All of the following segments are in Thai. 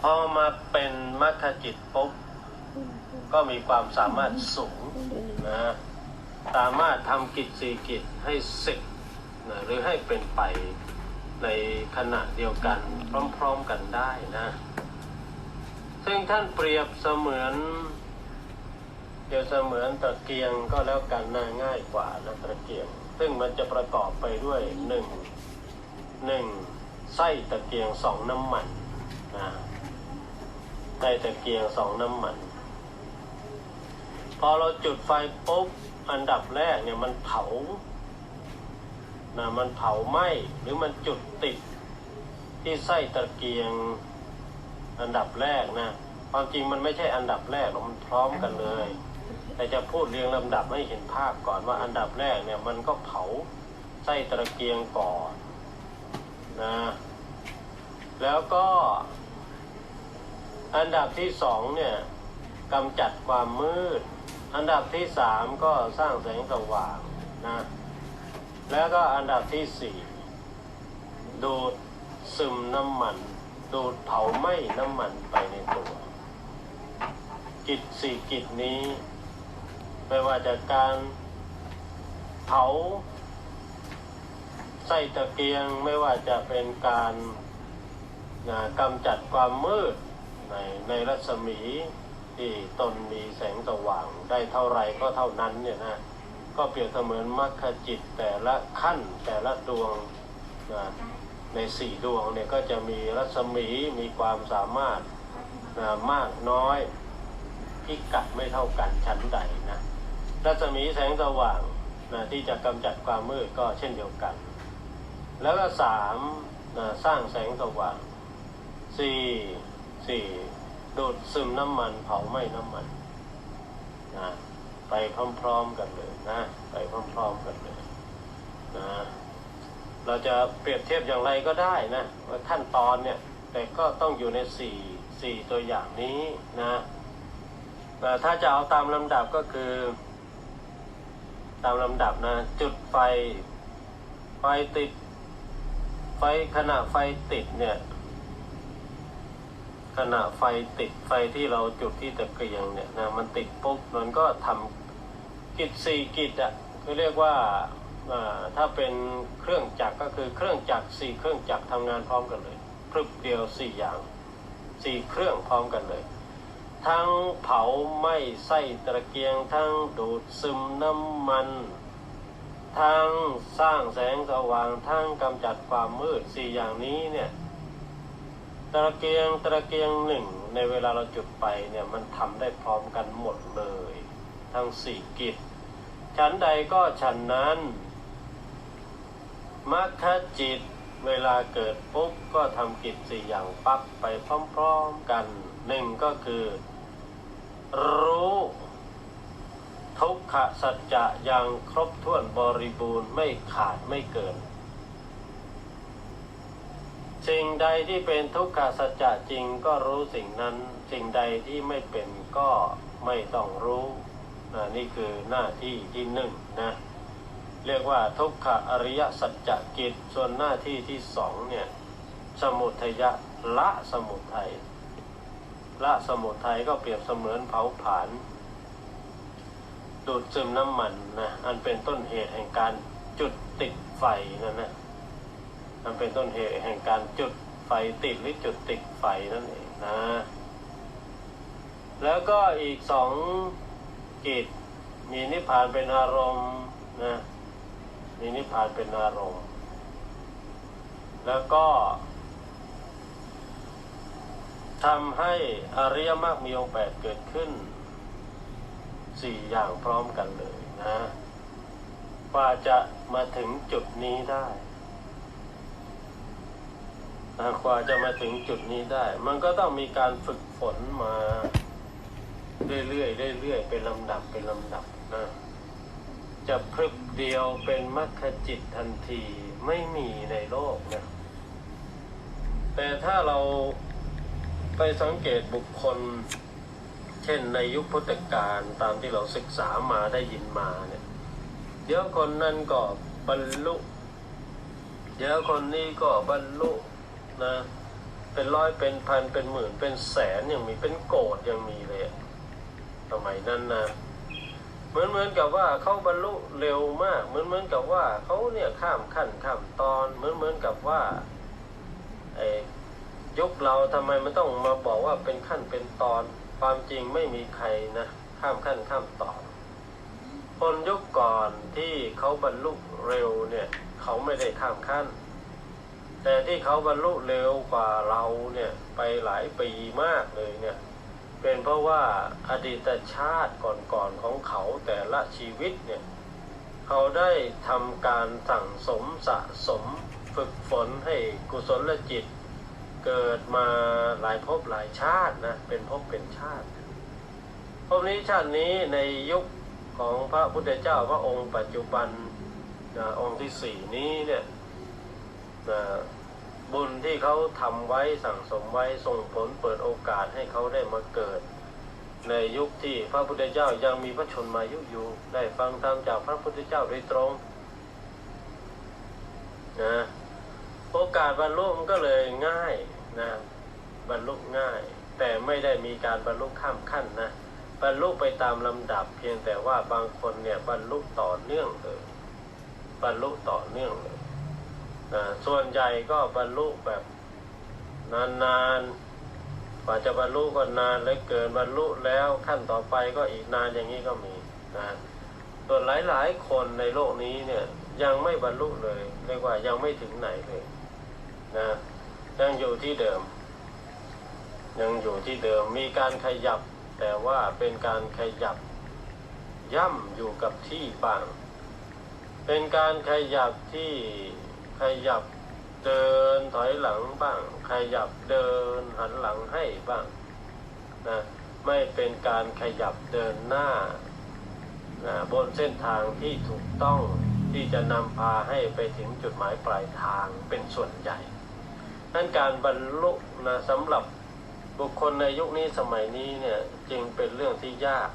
พอมาเป็นมัคคจิตปุ๊บก็มีความสามารถสูงนะสามารถทำกิจสี่กิจให้เสร็จนะหรือให้เป็นไปในขณะเดียวกันพร้อมๆกันได้นะ ซึ่งท่านเปรียบเสมือนเปรียบเสมือนตะเกียงก็แล้วกันน่าง่ายกว่านะตะเกียง ซึ่งมันจะประกอบไปด้วยหนึ่งหนึ่งไส้ตะเกียงสองน้ำมันนะ ไส้ตะเกียงสองน้ำมัน พอเราจุดไฟปุ๊บอันดับแรกเนี่ยมันเผานะมันเผาไหม้หรือมันจุดติดที่ไส้ตะเกียงอันดับแรกนะความจริงมันไม่ใช่อันดับแรกหรอกมันพร้อมกันเลย แต่จะพูดเรียงลำดับให้เห็นภาพก่อนว่าอันดับแรกเนี่ยมันก็เผาไส้ตะเกียงก่อนนะแล้วก็ อันดับที่สองเนี่ยกำจัดความมืด อันดับที่สามก็สร้างแสงสว่างนะแล้วก็อันดับที่สี่ดูดซึมน้ำมัน ดูดเผาไหม้น้ำมันไปในตัว กิจสี่กิจนี้ไม่ว่าจาการเผาไส้ตะเกียงไม่ว่าจะเป็นการนะกำจัดความมืด ในในรัศมีที่ตนมีแสงสว่างได้เท่าไรก็เท่านั้นเนี่ยนะก็เปรียบเสมือนมรรคจิตแต่ละขั้นแต่ละดวงนะในสี่ดวงเนี่ยก็จะมีรัศมีมีความสามารถนะมากน้อยพิกัดไม่เท่ากันชั้นใดนะรัศมีแสงสว่างนะที่จะกำจัดความมืดก็เช่นเดียวกัน แล้วก็สามนะสร้างแสงสว่างสี่ สี่ดูดซึมน้ำมันเผาไหม้น้ำมันนะไปพร้อมๆกันเลยนะ ไปพร้อมๆกันเลยนะเราจะเปรียบเทียบอย่างไรก็ได้นะว่าขั้นตอนเนี่ย แต่ก็ต้องอยู่ในสี่สี่ตัวอย่างนี้นะแต่ถ้าจะเอาตามลำดับก็คือ ตามลำดับนะ จุดไฟไฟติด ไฟขณะไฟติดเนี่ย ขณะไฟติดไฟที่เราจุดที่ตะเกียงเนี่ยนะมันติดปุ๊บมันก็ทำกิจสี่กิจอะคือเรียกว่าอ่าถ้าเป็นเครื่องจักรก็คือเครื่องจักรสี่เครื่องจักรทำงานพร้อมกันเลยพรึบเดียวสี่อย่างสี่เครื่องพร้อมกันเลย ทั้งเผาไหม้ไส้ตะเกียง ทั้งดูดซึมน้ำมัน ทั้งสร้างแสงสว่างทั้งกำจัดความมืดสี่อย่างนี้เนี่ย ตะเกียงตะเกียงหนึ่งในเวลาเราจุดไปเนี่ยมันทำได้พร้อมกันหมดเลย ทั้งสี่กิจฉันใดก็ฉันนั้นมัคคจิตเวลาเกิดปุ๊บก็ทำกิจสี่อย่างปั๊บไปพร้อมๆกันหนึ่งก็คือ รู้ ทุกขสัจจะอย่างครบถ้วนบริบูรณ์ไม่ขาดไม่เกิน สิ่งใดที่เป็นทุกขสัจจะจริงก็รู้สิ่งนั้น สิ่งใดที่ไม่เป็นก็ไม่ต้องรู้นะนี่คือหน้าที่ที่หนึ่งนะเรียกว่าทุกขอริยสัจจกิจส่วนหน้าที่ที่สองเนี่ยสมุทัยะละสมุทัยละสมุทัยก็เปรียบเสมือนเผาผลาญดูดซึมน้ำมันนะอันเป็นต้นเหตุแห่งการจุดติดไฟนั่นนะ มันเป็นต้นเหตุแห่งการจุดไฟติดหรือจุดติดไฟนั่นเองนะ แล้วก็อีกสองกิจมีนิพพานเป็นอารมณ์นะมีนิพพานเป็นอารมณ์ แล้วก็ทำให้อริยมรรคมีองค์แปดเกิดขึ้นสี่อย่างพร้อมกันเลยนะกว่าจะมาถึงจุดนี้ได้ กว่าจะมาถึงจุดนี้ได้ มันก็ต้องมีการฝึกฝนมาเรื่อยๆเรื่อยๆเป็นลำดับเป็นลำดับนะจะพรึบเดียวเป็นมรรคจิตทันทีไม่มีในโลกนะแต่ถ้าเราไปสังเกตบุคคล เช่นในยุคพุทธกาลตามที่เราศึกษามาได้ยินมาเนี่ยเดี๋ยวคนนั้นก็บรรลุ เดี๋ยวคนนี้ก็บรรลุ นะเป็นร้อยเป็นพันเป็นหมื่นเป็นแสนยังมีเป็นโกดยังมีเลยสมัยนั้นนะเหมือนเหมือนกับว่าเขาบรรลุเร็วมาก เหมือนเหมือนกับว่าเขาเนี่ยข้ามขั้นข้ามตอนเหมือนเหมือนกับว่าไอ้ยุคเราทำไมมันต้องมาบอกว่าเป็นขั้นเป็นตอน ความจริงไม่มีใครนะข้ามขั้นข้ามตอนคนยุคก่อนที่เขาบรรลุเร็วเนี่ย เขาไม่ได้ข้ามขั้น แต่ที่เขาบรรลุเร็วกว่าเราเนี่ยไปหลายปีมากเลยเนี่ยเป็นเพราะว่าอดีตชาติก่อนๆของเขาแต่ละชีวิตเนี่ยเขาได้ทำการสั่งสมสะสมฝึกฝนให้กุศลจิต เกิดมาหลายภพหลายชาตินะเป็นภพเป็นชาติภพนี้ชาตินี้ในยุคของพระพุทธเจ้าพระองค์ปัจจุบันนะองค์ที่สี่นี้เนี่ย บุญที่เขาทำไว้สั่งสมไว้ส่งผลเปิดโอกาสให้เขาได้มาเกิด ในยุคที่พระพุทธเจ้ายังมีพระชนมายุอยู่ ได้ฟังธรรมจากพระพุทธเจ้าโดยตรงนะโอกาสบรรลุมันก็เลยง่ายนะบรรลุง่าย แต่ไม่ได้มีการบรรลุข้ามขั้นนะบรรลุไปตามลำดับเพียงแต่ว่าบางคนเนี่ยบรรลุต่อเนื่องเลยบรรลุต่อเนื่องเลย นะส่วนใหญ่ก็บรรลุแบบนานๆกว่าจะบรรลุก็นานเลยเกินบรรลุแล้วขั้นต่อไปก็อีกนานอย่างนี้ก็มีนะส่วนหลายๆคนในโลกนี้เนี่ยยังไม่บรรลุเลยเรียกว่ายังไม่ถึงไหนเลยนะยังอยู่ที่เดิม ยังอยู่ที่เดิมมีการขยับ แต่ว่าเป็นการขยับ ย่ำอยู่กับที่บ้าง เป็นการขยับที่ ขยับเดินถอยหลังบ้าง ขยับเดินหันหลังให้บ้างนะไม่เป็นการขยับเดินหน้านะบนเส้นทางที่ถูกต้องที่จะนำพาให้ไปถึงจุดหมายปลายทางเป็นส่วนใหญ่นั่นการบรรลุนะสำหรับบุคคลในยุคนี้สมัยนี้เนี่ยจึงเป็นเรื่องที่ยาก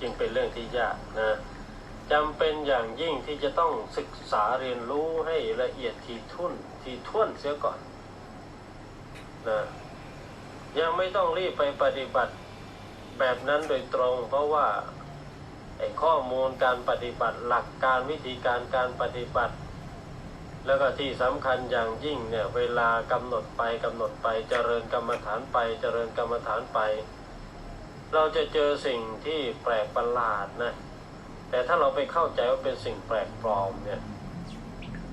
จึงเป็นเรื่องที่ยากนะ จำเป็นอย่างยิ่งที่จะต้องศึกษาเรียนรู้ให้ละเอียดทีทุ่นทีท่วนเสียก่อนนะยังไม่ต้องรีบไปปฏิบัติแบบนั้นโดยตรง เพราะว่าไอ้ข้อมูลการปฏิบัติหลักการวิธีการการปฏิบัติ แล้วก็ที่สำคัญอย่างยิ่งเนี่ยเวลากำหนดไปกำหนดไปเจริญกรรมฐานไปเจริญกรรมฐานไป เราจะเจอสิ่งที่แปลกประหลาดนะ แต่ถ้าเราไปเข้าใจว่าเป็นสิ่งแปลกปลอมเนี่ย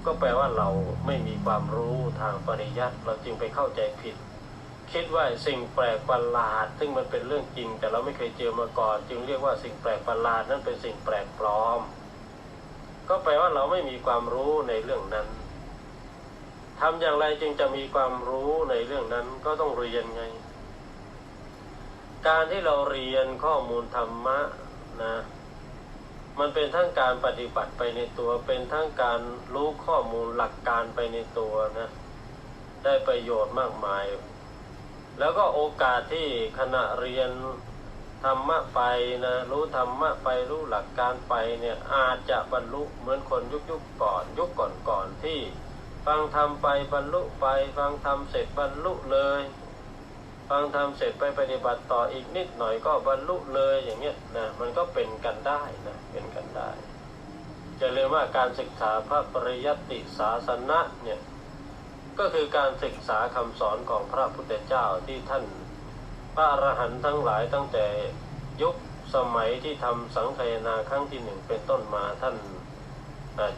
ก็แปลว่าเราไม่มีความรู้ทางปริยัติเราจึงไปเข้าใจผิด คิดว่าสิ่งแปลกประหลาด ซึ่งมันเป็นเรื่องจริง แต่เราไม่เคยเจอมาก่อน จึงเรียกว่าสิ่งแปลกประหลาดนั้นเป็นสิ่งแปลกปลอม ก็แปลว่าเราไม่มีความรู้ในเรื่องนั้นทำอย่างไรจึงจะมีความรู้ในเรื่องนั้นก็ต้องเรียนไง การที่เราเรียนข้อมูลธรรมะนะ มันเป็นทั้งการปฏิบัติไปในตัว เป็นทั้งการรู้ข้อมูลหลักการไปในตัวนะ ได้ประโยชน์มากมาย แล้วก็โอกาสที่ขณะเรียนธรรมะไปนะรู้ธรรมะไปรู้หลักการไปเนี่ยอาจจะบรรลุเหมือนคนยุคยุคก่อนยุคก่อนก่อนที่ ฟังธรรมไปบรรลุไป ฟังธรรมเสร็จบรรลุเลย ฟังธรรมเสร็จไปปฏิบัติต่ออีกนิดหน่อยก็บรรลุเลยอย่างเงี้ยนะมันก็เป็นกันได้นะเป็นกันได้จะเรียกว่าการศึกษาพระปริยัติศาสนะเนี่ยก็คือการศึกษาคำสอนของพระพุทธเจ้าที่ท่านพระอรหันต์ทั้งหลายตั้งแต่ยุคสมัยที่ทำสังคายนาครั้งที่หนึ่งเป็นต้นมาท่าน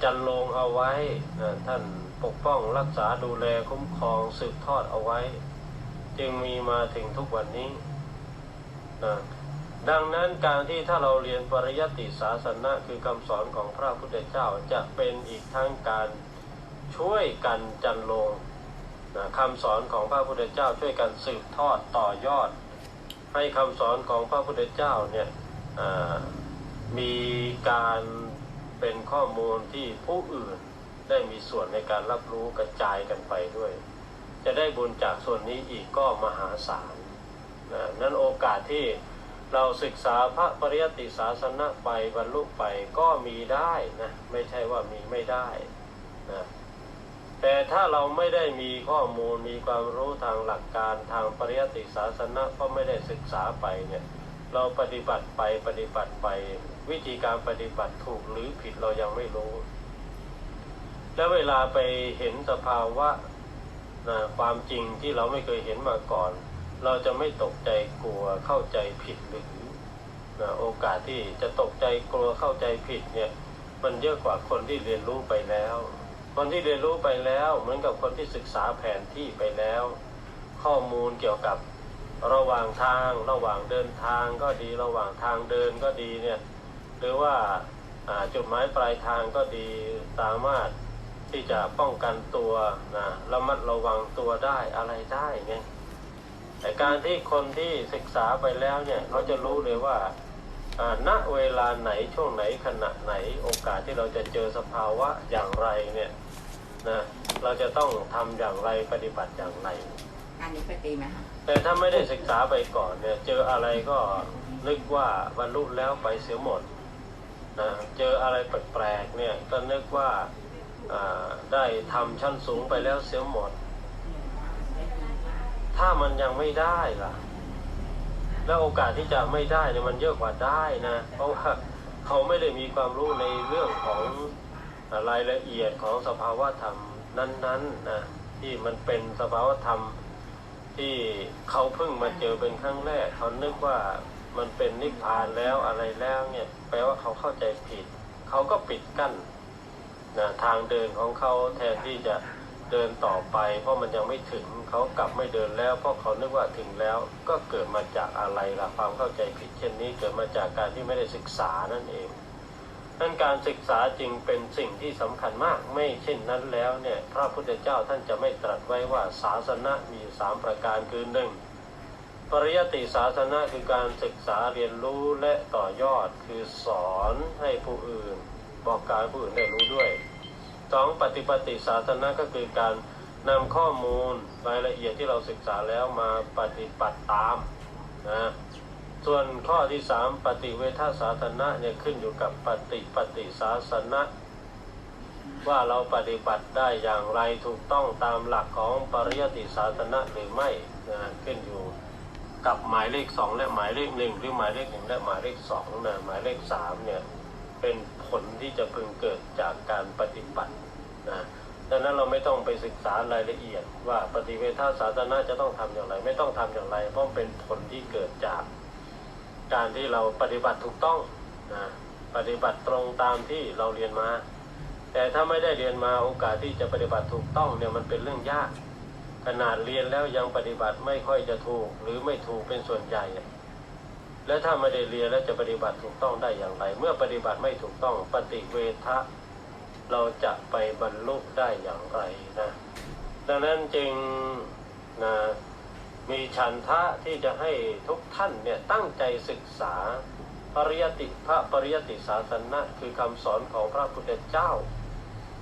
จันลงเอาไว้ท่านปกป้องรักษาดูแลคุ้มครองสืบทอดเอาไว้ จึงมีมาถึงทุกวันนี้นะดังนั้นการที่ถ้าเราเรียนปริยัติศาสนะคือคำสอนของพระพุทธเจ้าจะเป็นอีกทั้งการช่วยกันจันลงนะคำสอนของพระพุทธเจ้าช่วยกันสืบทอดต่อยอด ให้คำสอนของพระพุทธเจ้าเนี่ยมีการเป็นข้อมูลที่ผู้อื่นได้มีส่วนในการรับรู้กระจายกันไปด้วย จะได้บุญจากส่วนนี้อีกก็มหาศาลนะนั้นโอกาสที่เราศึกษาพระปริยติศาสนะไปบรรลุไปก็มีได้นะไม่ใช่ว่ามีไม่ได้นะแต่ถ้าเราไม่ได้มีข้อมูลมีความรู้ทางหลักการทางปริยติศาสนะก็ไม่ได้ศึกษาไปเนี่ยเราปฏิบัติไปปฏิบัติไปวิธีการปฏิบัติถูกหรือผิดเรายังไม่รู้ แล้วเวลาไปเห็นสภาวะ นะความจริงที่เราไม่เคยเห็นมาก่อน เราจะไม่ตกใจกลัวเข้าใจผิดหรือนะโอกาสที่จะตกใจกลัวเข้าใจผิดเนี่ย มันเยอะกว่าคนที่เรียนรู้ไปแล้ว คนที่เรียนรู้ไปแล้วเหมือนกับคนที่ศึกษาแผนที่ไปแล้ว ข้อมูลเกี่ยวกับระหว่างทางระหว่างเดินทางก็ดีระหว่างทางเดินก็ดีเนี่ยหรือว่าอ่าจุดหมายปลายทางก็ดีสามารถ ที่จะป้องกันตัวนะระมัดระวังตัวได้อะไรได้ไงแต่การที่คนที่ศึกษาไปแล้วเนี่ยเขาจะรู้เลยว่าอ่าณเวลาไหนช่วงไหนขณะไหนโอกาสที่เราจะเจอสภาวะอย่างไรเนี่ยนะเราจะต้องทำอย่างไรปฏิบัติอย่างไรอันนี้ไปตีไหมคะแต่ถ้าไม่ได้ศึกษาไปก่อนเนี่ยเจออะไรก็นึกว่าบรรลุแล้วไปเสียหมดนะเจออะไรแปลกๆเนี่ยก็นึกว่าอ่า ได้ทำชั้นสูงไปแล้วเสียหมด ถ้ามันยังไม่ได้ล่ะ แล้วโอกาสที่จะไม่ได้เนี่ยมันเยอะกว่าได้นะ เพราะว่าเขาไม่ได้มีความรู้ในเรื่องของรายละเอียดของสภาวะธรรมนั้นๆนะที่มันเป็นสภาวะธรรมที่เขาเพิ่งมาเจอเป็นครั้งแรก เขานึกว่ามันเป็นนิพพานแล้วอะไรแล้วเนี่ย แปลว่าเขาเข้าใจผิด เขาก็ปิดกั้น นะทางเดินของเขาแทนที่จะเดินต่อไป เพราะมันยังไม่ถึงเขากลับไม่เดินแล้ว เพราะเขานึกว่าถึงแล้วก็เกิดมาจากอะไรล่ะความเข้าใจผิดเช่นนี้เกิดมาจากการที่ไม่ได้ศึกษานั่นเองนั่นการศึกษาจึงเป็นสิ่งที่สำคัญมากไม่เช่นนั้นแล้วเนี่ยพระพุทธเจ้าท่านจะไม่ตรัสไว้ว่าศาสนามีสามประการคือหนึ่งปริยติศาสนาคือการศึกษาเรียนรู้และต่อยอดคือสอนให้ผู้อื่น บอกกล่าวให้ผู้อื่นได้รู้ด้วยสองปฏิปฏิศาสนาก็คือการนำข้อมูลรายละเอียดที่เราศึกษาแล้วมาปฏิบัติตามนะส่วนข้อที่สามปฏิเวทศาสนะเนี่ยขึ้นอยู่กับปฏิปฏิศาสนะ ว่าเราปฏิบัติได้อย่างไรถูกต้องตามหลักของปริยติศาสนะหรือไม่นะขึ้นอยู่กับหมายเลขสองและหมายเลขหนึ่งหรือหมายเลขหนึ่งและหมายเลขสองนะหมายเลขสามเนี่ย เป็นผลที่จะพึงเกิดจากการปฏิบัตินะดังนั้นเราไม่ต้องไปศึกษารายละเอียด ว่าปฏิเวทศาสนะจะต้องทำอย่างไร ไม่ต้องทำอย่างไร เพราะเป็นผลที่เกิดจาก การที่เราปฏิบัติถูกต้องนะปฏิบัติตรงตามที่เราเรียนมา แต่ถ้าไม่ได้เรียนมาโอกาสที่จะปฏิบัติถูกต้องเนี่ยมันเป็นเรื่องยาก ขนาดเรียนแล้วยังปฏิบัติไม่ค่อยจะถูก หรือไม่ถูกเป็นส่วนใหญ่ แล้วถ้าไม่ได้เรียนแล้วจะปฏิบัติถูกต้องได้อย่างไร เมื่อปฏิบัติไม่ถูกต้องปฏิเวทะเราจะไปบรรลุได้อย่างไรนะดังนั้นจึงนะมีฉันทะที่จะให้ทุกท่านเนี่ยตั้งใจศึกษาปริยติพระปริยติศาสนะคือคำสอนของพระพุทธเจ้า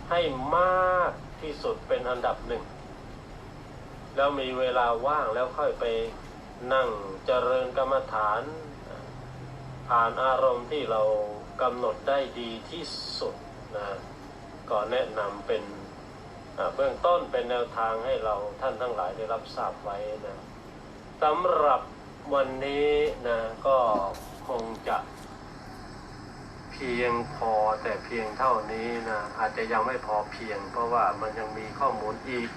ให้มากที่สุดเป็นอันดับหนึ่ง แล้วมีเวลาว่างแล้วค่อยไป นั่งเจริญกรรมฐาน ผ่านอารมณ์ที่เรากำหนดได้ดีที่สุดนะก็แนะนำเป็นเบื้องต้นเป็นแนวทางให้เราท่านทั้งหลายได้รับทราบไว้นะสำหรับวันนี้นะก็คงจะเพียงพอแต่เพียงเท่านี้นะอาจจะยังไม่พอเพียง เพราะว่ามันยังมีข้อมูลอีก